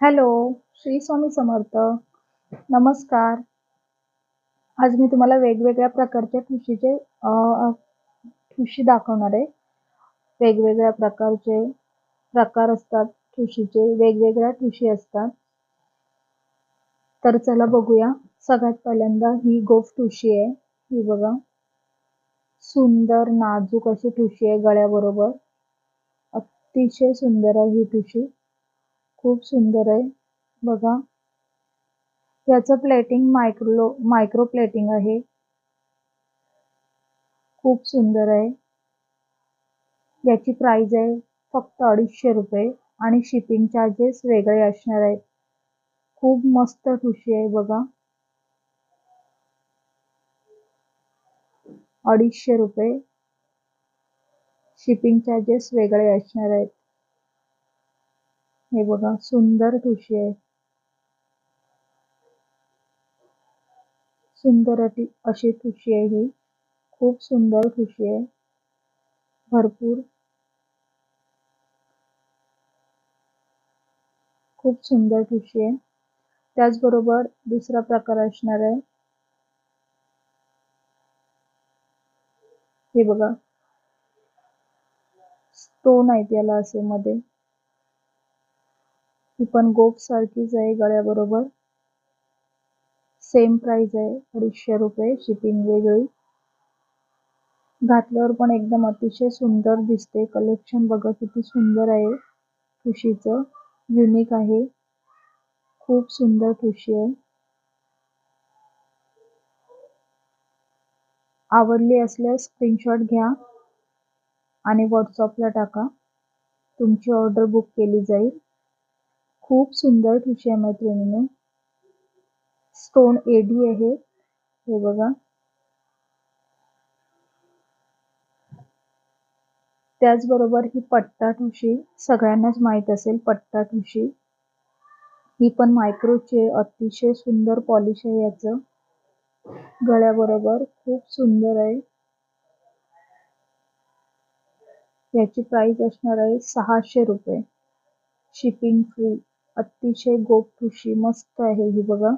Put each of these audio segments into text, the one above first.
Hello Shri Swami Samarth. नमस्कार. आज मी तुम्हाला वेगवेगळ्या प्रकारच्या ठुशीचे ठुशी दाखवणार आहे. वेगवेगळ्या प्रकारचे प्रकार असतात ठुशीचे वेगवेगळ्या ठुशी असतात. तर चला बघूया. सगळ्यात पहिल्यांदा ही गोफ ठुशी आहे. ही बघा. सुंदर नाजूक अशी ठुशी आहे गळ्याबरोबर. अतिशय सुंदर आहे ही ठुशी खूप सुंदर आहे. बघा. याचं प्लेटिंग मायक्रो मायक्रो प्लेटिंग आहे. खूप सुंदर आहे. याची प्राइस आहे फक्त अडीचशे रुपये आणि शिपिंग चार्जेस वेगळे असणार आहेत. खूप मस्त ठुशी आहे बघा. अडीचशे रुपये. शिपिंग चार्जेस वेगळे असणार आहेत. हे बघा सुंदर ठुशी आहे. सुंदर अशी ठुशी आहे ही. खूप सुंदर ठुशी आहे. भरपूर. खूप सुंदर ठुशी आहे. त्याचबरोबर दुसरा प्रकार असणार आहे. हे बघा. स्टोन आहेत याला असे मध्ये. ही पण गोप सारखीच आहे गळ्याबरोबर. सेम प्राइस आहे अडीचशे रुपये शिपिंग वेगळी. घातल्यावर पण एकदम अतिशय सुंदर दिसते. कलेक्शन बघा किती सुंदर आहे. ठुशीचं युनिक आहे. खूप सुंदर ठुशी आहे. आवडली असल्यास स्क्रीनशॉट घ्या आणि व्हॉट्सअपला टाका. तुमची ऑर्डर बुक केली जाईल. खूप सुंदर ठुशी आहे मैत्रिणीने. स्टोन एडी आहे. हे बघा. त्याचबरोबर ही पट्टा ठुशी सगळ्यांनाच माहीत असेल पट्टा ठुशी. ही पण मायक्रोचे अतिशय सुंदर पॉलिश आहे याचं. गळ्याबरोबर खूप सुंदर आहे. याची प्राइस असणार आहे सहाशे रुपये. शिपिंग फ्री अतिशय गोप ठुशी मस्त आहे ही बघा.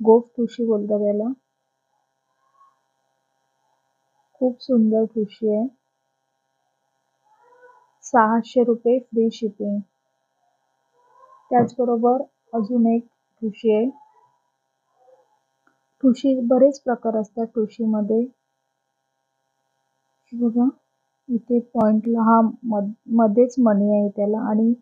गोफ ठुशी बोलतात याला. खूप सुंदर ठुशी आहे. सहाशे रुपये फ्री शिपिंग त्याचबरोबर अजून एक ठुशी आहे. ठुशी बरेच प्रकार असतात ठुशीमध्ये. बघा इथे पॉइंटला हा मध्येच मनी आहे त्याला आणि